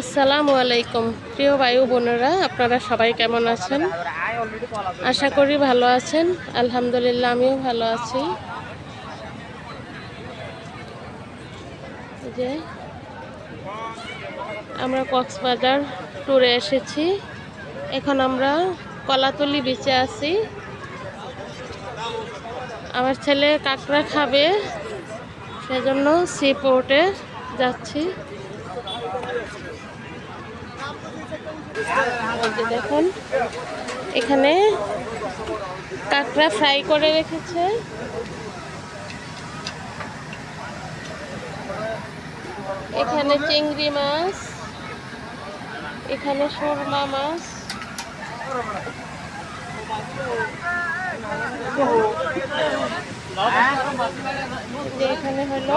আসসালামু আলাইকুম। প্রিয় বায়ু বোনেরা, আপনারা সবাই কেমন আছেন? আশা করি ভালো আছেন। আলহামদুলিল্লাহ, আমিও ভালো আছি। যে, আমরা কক্সবাজার ট্যুরে এসেছি। এখন আমরা কলাতলি বিচে আছি। আমার ছেলে কাঁকড়া খাবে, সেজন্য সি পোর্টে যাচ্ছি। দেখুন এখানে কাঁকড়া ফ্রাই করে রেখেছে। এখানে চিংড়ি মাছ এখানে সুরমা মাছ। এখানে হলো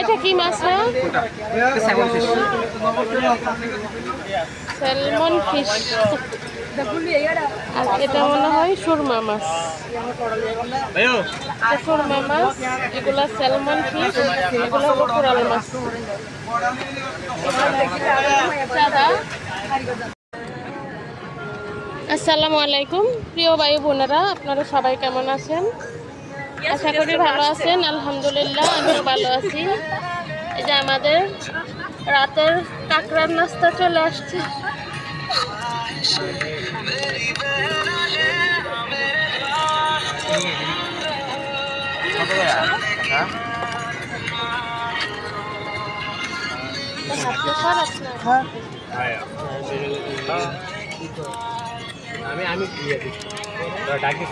এটা কি মাছ ভাইয়া স্যালমন ফিশ। আর এটা মনে হয় সুরমা মাছ। সুরমা মাছ, এগুলো স্যালমন ফিশ, এগুলো হলো কুড়াল মাছ আসসালামু আলাইকুম। প্রিয় বায়ু বোনেরা, আপনারা সবাই কেমন আছেন? আশা করি ভালো আছেন, আলহামদুলিল্লাহ, আমিও ভালো আছি। এই যে আমাদের রাতের কাঁকড়ার নাস্তা চলে আসছে। আমি আমি ডাকি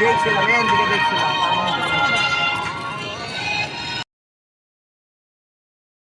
দেখছিলাম এর দিকে দেখছিলাম